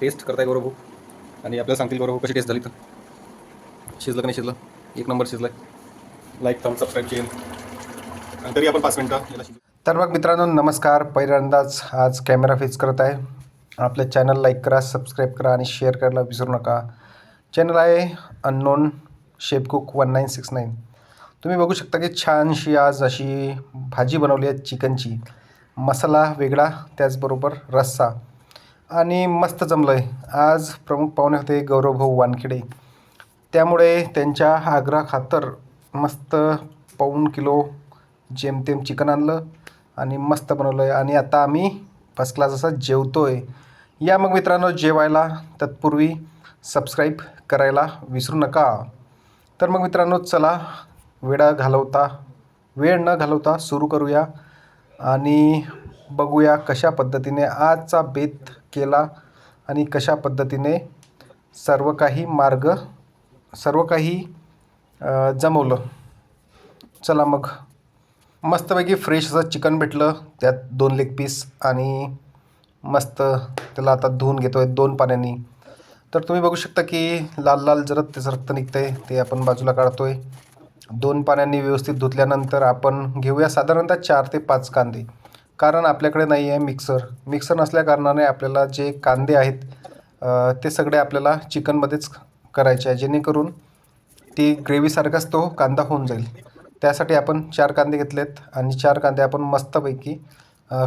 Taste करताय गौरव भाऊ आणि आपल्याला सांगतील गौरव भाऊ कशी टेस्ट झाली तर. शिजलं का नाही शिजलं? एक नंबर शिजलं लाईक थम सबस्क्राईब चेन आणि तरी आपण पाच मिनटं याला शिजू. तर मग मित्रांनो नमस्कार. पहिल्यांदाच आज कॅमेरा फेस करत आहे. आपल्या चॅनल लाईक करा सबस्क्राईब करा आणि शेअर करायला विसरू नका. चॅनल आहे unknown शेपकुक one nine six nine तुम्ही बघू शकता की छानशी आज अशी भाजी बनवली आहे चिकनची. मसाला वेगळा त्याचबरोबर रस्सा. आणि मस्त जमलं आहे आज प्रमुख पाहुणे होते गौरवभाऊ वानखेडे. त्यामुळे त्यांच्या आग्रहाखातर मस्त पाऊण किलो जेमतेम चिकन आणलं आणि मस्त बनवलं आहे आणि आता आम्ही फर्स्ट क्लास असा जेवतो आहे या मग मित्रांनो जेवायला तत्पूर्वी सबस्क्राईब करायला विसरू नका. तर मग मित्रांनो चला वेळा घालवता वेळ न घालवता सुरू करूया. आणि बघूया कशा पद्धतीने आजचा बेत केला आणि कशा पद्धतीने सर्व काही मार्ग सर्व काही जमवलं. चला मग. मस्तपैकी फ्रेश असं चिकन भेटलं त्यात दोन लेग पीस आणि मस्त त्याला आता धुवून घेतो आहे दोन पाण्याने. तर तुम्ही बघू शकता की लाल लाल जरत त्याचं रक्त निघतं आहे ते आपण बाजूला काढतो आहे दोन पाण्याने व्यवस्थित धुतल्यानंतर आपण घेऊया साधारणतः चार ते पाच कांदे. कारण आपल्याकडे नाही आहे मिक्सर मिक्सर नसल्या कारणाने आपल्याला जे कांदे आहेत ते सगळे आपल्याला चिकनमध्येच करायचे आहे. जेणेकरून ती ग्रेव्हीसारखाच तो कांदा होऊन जाईल. त्यासाठी आपण चार कांदे घेतलेत आणि चार कांदे आपण मस्तपैकी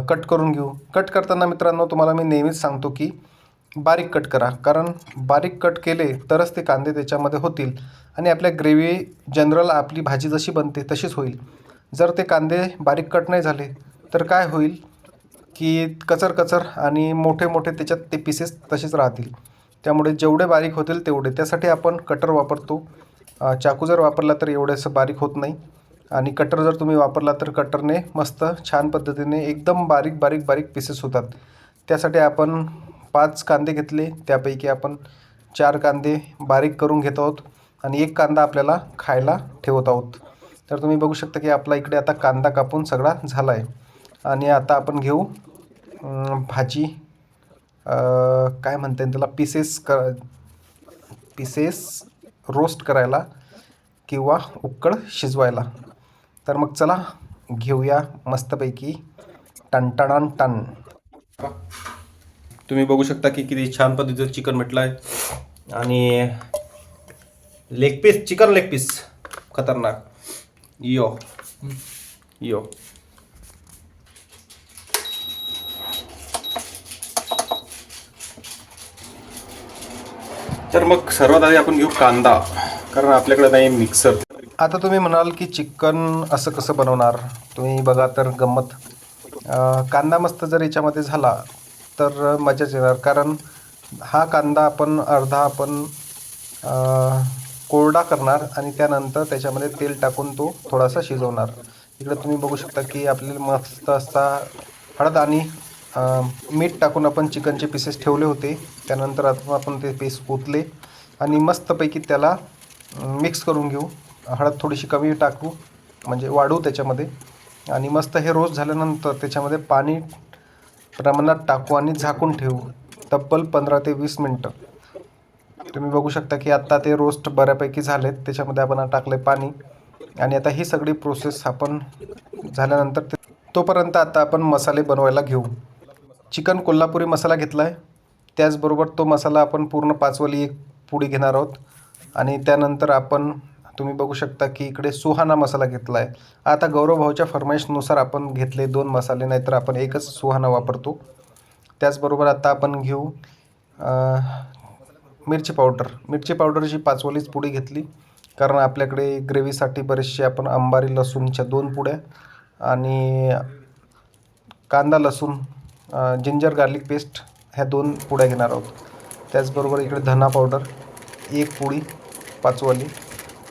कट करून घेऊ. कट करताना मित्रांनो तुम्हाला मी नेहमीच सांगतो की बारीक कट करा. कारण बारीक कट केले तरच ते कांदे त्याच्यामध्ये होतील आणि आपल्या ग्रेव्ही जनरल आपली भाजी जशी बनते तशीच होईल. जर ते कांदे बारीक कट नाही झाले तर काय होईल की कचर कचर आणि मोठे मोठे त्याच्यात ते पीसेस तसेच राहतील. त्यामुळे जेवढे बारीक होतील तेवढे. त्यासाठी आपण कटर वापरतो. चाकू जर वापरला तर एवढंसं बारीक होत नाही. आणि कटर जर तुम्ही वापरला तर कटरने मस्त छान पद्धतीने एकदम बारीक बारीक बारीक पीसेस होतात. त्यासाठी आपण पाच कांदे घेतले. त्यापैकी आपण चार कांदे बारीक करून घेत आहोत. आणि एक कांदा आपल्याला खायला ठेवत आहोत. तर तुम्ही बघू शकता की आपला इकडे आता कांदा कापून सगळा झाला आहे आणि आता आपण घेऊ भाजी. काय म्हणता येईल त्याला? पीसेस क पीसेस रोस्ट करायला किंवा उक्कड शिजवायला. तर मग चला घेऊया मस्तपैकी टणटणान टन तुम्ही बघू शकता की किती छान पद्धतीचं चिकन म्हटलं आहे आणि leg piece chicken leg piece खतरनाक. यो. यो. तर मग सर्वात आधी आपण घेऊ कांदा कारण आपल्याकडे नाही मिक्सर आता तुम्ही म्हणाल की चिकन असं कसं बनवणार? तुम्ही बघा तर गंमत. कांदा मस्त जर याच्यामध्ये झाला तर मजाच येणार. कारण हा कांदा आपण अर्धा आपण कोरडा करणार आणि त्यानंतर त्याच्यामध्ये तेल टाकून तो थोडासा शिजवणार. इकडे तुम्ही बघू शकता की आपल्याला मस्त असा हळद आणि मीठ टाकून आपण चिकनचे पीसेस ठेवले होते. त्यानंतर आता आपण ते पीस ओतले आणि मस्तपैकी त्याला मिक्स करून घेऊ. हळद थोडीशी कमी टाकू म्हणजे वाढू त्याच्यामध्ये. आणि मस्त हे रोस्ट झाल्यानंतर त्याच्यामध्ये पाणी प्रमाणात टाकू आणि झाकून ठेवू. तब्बल पंधरा ते वीस मिनटं. तुम्ही बघू शकता की आत्ता ते रोस्ट बऱ्यापैकी झालेत. त्याच्यामध्ये आपण टाकले पाणी. आणि आता ही सगळी प्रोसेस आपण झाल्यानंतर तोपर्यंत आता आपण मसाले बनवायला घेऊ. चिकन कोल्हापुरी मसाला घेतला आहे त्याचबरोबर तो मसाला आपण पूर्ण पाचवली एक पुडी घेणार आहोत. आणि त्यानंतर आपण तुम्ही बघू शकता की इकडे सुहाना मसाला घेतला आहे आता गौरवभाऊच्या फरमाईशनुसार आपण घेतले दोन मसाले नाहीतर आपण एकच सुहाना वापरतो. त्याचबरोबर आता आपण घेऊ मिरची पावडर. मिरची पावडरची पाचवलीच पुडी घेतली. कारण आपल्याकडे ग्रेव्हीसाठी बरेचसे आपण अंबारी लसूणच्या दोन पुड्या आणि कांदा लसूण जिंजर गार्लिक पेस्ट ह्या दोन पुड्या घेणार आहोत. त्याचबरोबर इकडे धना पावडर एक पुडी पाचवाली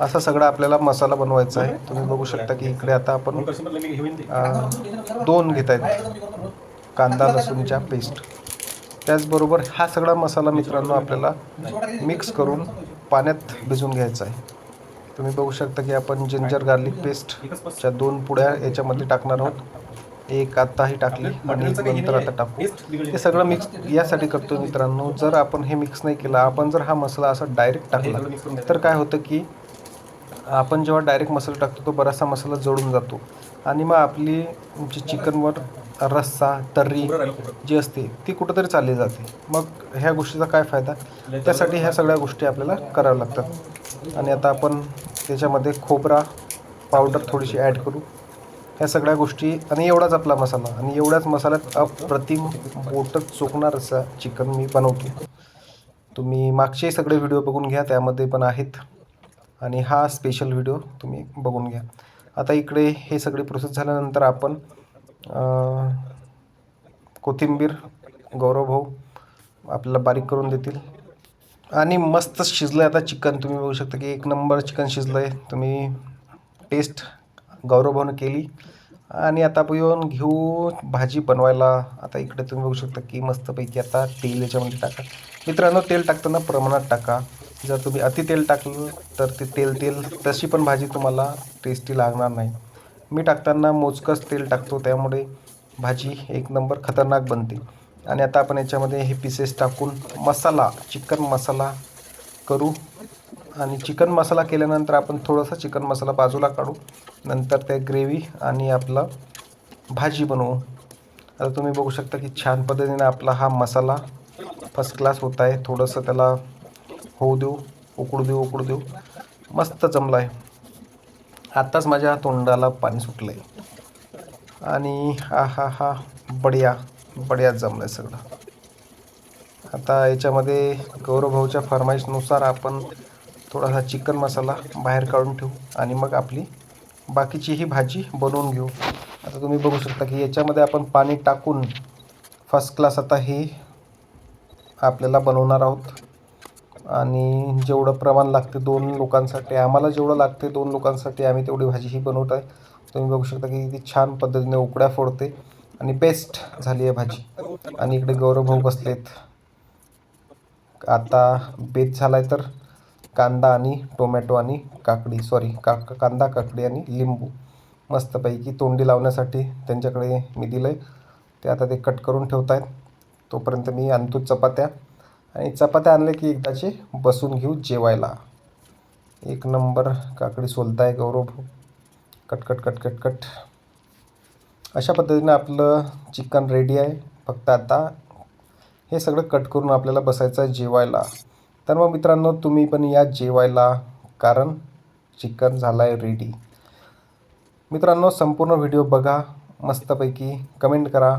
असा सगळा आपल्याला मसाला बनवायचा आहे. तुम्ही बघू शकता की इकडे आता आपण दोन घेत आहेत कांदा लसूणच्या पेस्ट त्याचबरोबर हा सगळा मसाला मित्रांनो आपल्याला मिक्स करून पाण्यात भिजवून घ्यायचा आहे. तुम्ही बघू शकता की आपण जिंजर गार्लिक पेस्टच्या दोन पुड्या याच्यामध्ये टाकणार आहोत. एक आत्ताही टाकली आणि एक नंतर आता टाकू. हे सगळं मिक्स यासाठी करतो मित्रांनो. जर आपण हे मिक्स नाही केलं आपण जर हा मसाला असा डायरेक्ट टाकला तर काय होतं की आपण जेव्हा डायरेक्ट मसाला टाकतो तो बराचसा मसाला जळून जातो. आणि मग आपली जी चिकनवर रस्सा तर्री जी असते ती कुठंतरी चालली जाते. मग ह्या गोष्टीचा काय फायदा? त्यासाठी ह्या सगळ्या गोष्टी आपल्याला कराव्या लागतात. आणि आता आपण त्याच्यामध्ये खोबरा पावडर थोडीशी ॲड करू. ह्या सगळ्या गोष्टी आणि एवढाच आपला मसाला. आणि एवढ्याच मसाल्यात अप्रतिम बोटच चोखणार असा चिकन मी बनवतो. तुम्ही मागचे सगळे व्हिडिओ बघून घ्या त्यामध्ये पण आहेत. आणि हा स्पेशल व्हिडिओ तुम्ही बघून घ्या. आता इकडे हे सगळे प्रोसेस झाल्यानंतर आपण कोथिंबीर गौरव भाऊ आपल्याला बारीक करून देतील. आणि मस्त शिजलं आहे आता चिकन. तुम्ही बघू शकता की एक नंबर चिकन शिजलं आहे तुम्ही टेस्ट गौरवभाऊनं केली. आणि आता आपण येऊन घेऊ भाजी बनवायला. आता इकडे तुम्ही बघू शकता की मस्तपैकी आता तेल याच्यामध्ये टाका. मित्रांनो तेल टाकताना प्रमाणात टाका. जर तुम्ही अति तेल टाकलं तर ते तेल तेल तशी पण भाजी तुम्हाला टेस्टी लागणार नाही. मी टाकताना मोजकंच तेल टाकतो त्यामुळे भाजी एक नंबर खतरनाक बनते. आणि आता आपण याच्यामध्ये हे पीसेस टाकून मसाला चिकन मसाला करू. आणि चिकन मसाला केल्यानंतर आपण थोडासा चिकन मसाला बाजूला काढू. नंतर ते ग्रेव्ही आणि आपलं भाजी बनवू. आता तुम्ही बघू शकता की छान पद्धतीने आपला हा मसाला फर्स्ट क्लास होत आहे. थोडंसं त्याला होऊ देऊ उकडू देऊ उकडू देऊ. मस्त जमला आहे आत्ताच माझ्या तोंडाला पाणी सुटलं आहे आणि हा हा हा बढिया बढिया जमलं आहे सगळं. आता याच्यामध्ये गौरवभाऊच्या फरमाईशनुसार आपण थोडासा चिकन मसाला बाहेर काढून ठेवू आणि मग आपली बाकीचीही भाजी बनवून घेऊ. आता तुम्ही बघू शकता की याच्यामध्ये आपण पाणी टाकून फर्स्ट क्लास आता हे आपल्याला बनवणार आहोत. आणि जेवढं प्रमाण लागते दोन लोकांसाठी आम्हाला जेवढं लागते दोन लोकांसाठी आम्ही तेवढी भाजी ही बनवत आहे. तुम्ही बघू शकता की ती छान पद्धतीने उकड्या फोडते आणि बेस्ट झाली आहे भाजी. आणि इकडे गौरव भाऊ बसलेत. आता बेत झाला आहे तर कांदा आणि टोमॅटो आणि काकडी सॉरी का कांदा काकडी आणि लिंबू मस्तपैकी तोंडी लावण्यासाठी त्यांच्याकडे मी दिलं आहे ते आता ते कट करून ठेवत आहेत तोपर्यंत मी आणतो चपात्या. आणि चपात्या आणले की एकदाचे बसून घेऊ जेवायला. एक नंबर काकडी सोलताय गौरव भाऊ. Cut cut cut cut cut. अशा पद्धतीनं आपलं चिकन रेडी आहे. फक्त आता हे सगळं कट करून आपल्याला बसायचं आहे जेवायला. तर मग मित्रांनो तुम्ही पण या जेवायला कारण चिकन झालं आहे रेडी मित्रांनो संपूर्ण व्हिडिओ बघा मस्तपैकी कमेंट करा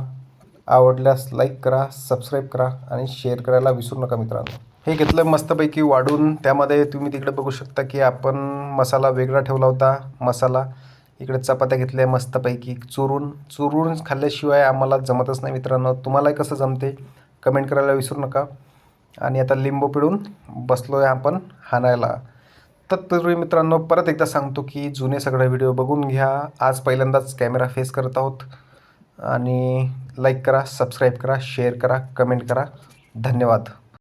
आवडल्यास लाईक करा सबस्क्राईब करा आणि शेअर करायला विसरू नका मित्रांनो. हे घेतलं मस्तपैकी वाढून त्यामध्ये तुम्ही तिकडे बघू शकता की आपण मसाला वेगळा ठेवला होता मसाला. इकडे चपात्या घेतल्या मस्तपैकी चुरून. चुरून खाल्ल्याशिवाय आम्हाला जमतच नाही मित्रांनो. तुम्हालाही कसं जमते कमेंट करायला विसरू नका. आणि आता लिंबू पिळून बसलो आहे आपण हाणायला. तत्पूर्वी मित्रांनो परत एकदा सांगतो की जुने सगळे व्हिडिओ बघून घ्या. आज पहिल्यांदाच कॅमेरा फेस करत आहोत. आणि लाईक करा सबस्क्राईब करा शेअर करा कमेंट करा. धन्यवाद.